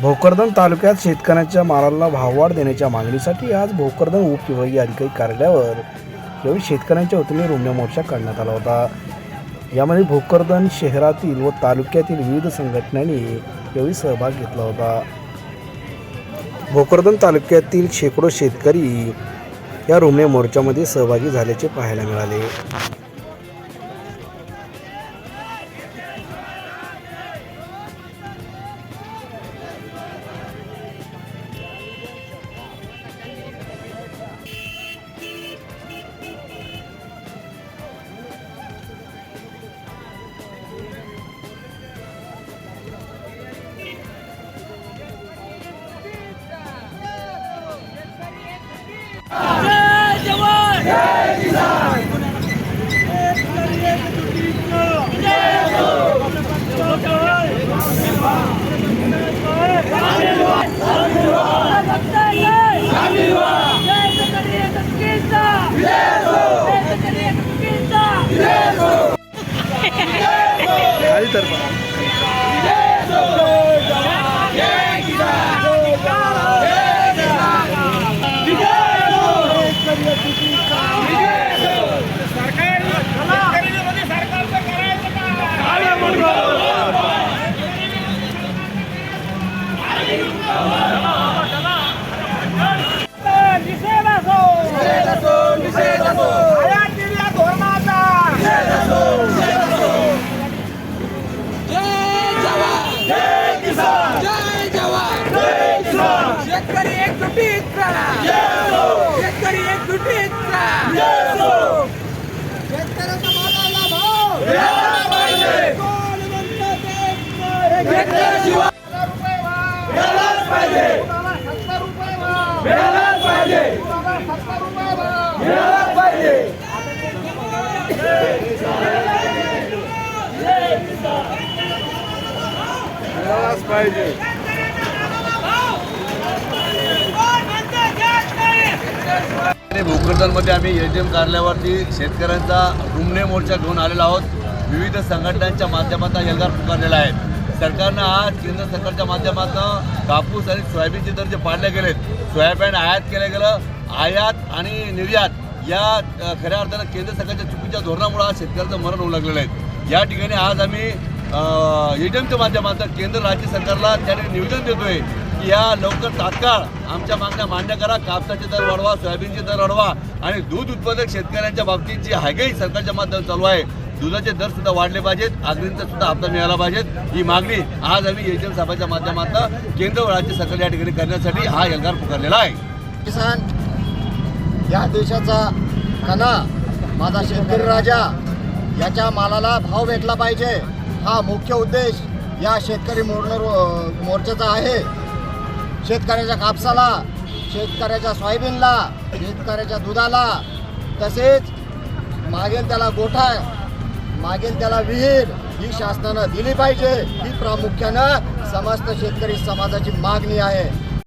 भोकरदन तालुक्यात शेतकऱ्यांच्या मालाला भाववाढ देण्याच्या मागणीसाठी आज भोकरदन उपविभागीय अधिकारी कार्यालयावर यावेळी शेतकऱ्यांच्या वतीने रुग्ण मोर्चा काढण्यात आला होता. यामध्ये भोकरदन शहरातील व तालुक्यातील विविध संघटनांनी यावेळी सहभाग घेतला होता. भोकरदन तालुक्यातील शेकडो शेतकरी या रोमण्या मोर्चामध्ये सहभागी झाल्याचे पाहायला मिळाले. Gracias. शेतकरी एकजुटीत करा शेतकरी एकजुटीत भाव. मिळालाच पाहिजे. ठिकाणी भोकरदनमध्ये आम्ही ए टी एम कार्यालयावरती शेतकऱ्यांचा रुमणे मोर्चा घेऊन आलेलो आहोत. विविध संघटनांच्या माध्यमातून एल्गार पुकारलेला आहे. सरकारनं आज केंद्र सरकारच्या माध्यमातून कापूस आणि सोयाबीनचे दर जे पाडले गेलेत. सोयाबीन आयात केलं गेलं. आयात आणि निर्यात या खऱ्या अर्थानं केंद्र सरकारच्या चुकीच्या धोरणामुळे आज शेतकऱ्यांचं मरण होऊ लागलेलं आहे. या ठिकाणी आज आम्ही एटीएमच्या माध्यमातून केंद्र राज्य सरकारला त्याने निवेदन देतोय की या लवकर तात्काळ आमच्या मागण्या मान्य करा. कापसाचे दर वाढवा सोयाबीनचे दर वाढवा आणि दूध उत्पादक शेतकऱ्यांच्या बाबतीत जी हायगाई सरकारच्या माध्यम चालू आहे दुधाचे दर सुद्धा वाढले पाहिजेत अग्नींचा सुद्धा हप्ता मिळाला पाहिजेत. ही मागणी आज आम्ही एजम साहेबांच्या माध्यमातून केंद्र व राज्य सरकार या ठिकाणी करण्यासाठी हा एल्गार पुकारलेला आहे. किसान या देशाचा कणा माझा शेतकरी राजा याच्या मालाला भाव भेटला पाहिजे. हा मुख्य उद्देश या शेतकरी मोर्चा मोर्चाचा आहे. शेतकऱ्याच्या कापसाला शेतकऱ्याच्या सोयाबीनला शेतकऱ्याच्या दुधाला तसेच मागेल त्याला गोठा मागेल त्याला विहीर ही शासनानं दिली पाहिजे. ही प्रामुख्यानं समस्त शेतकरी समाजाची मागणी आहे.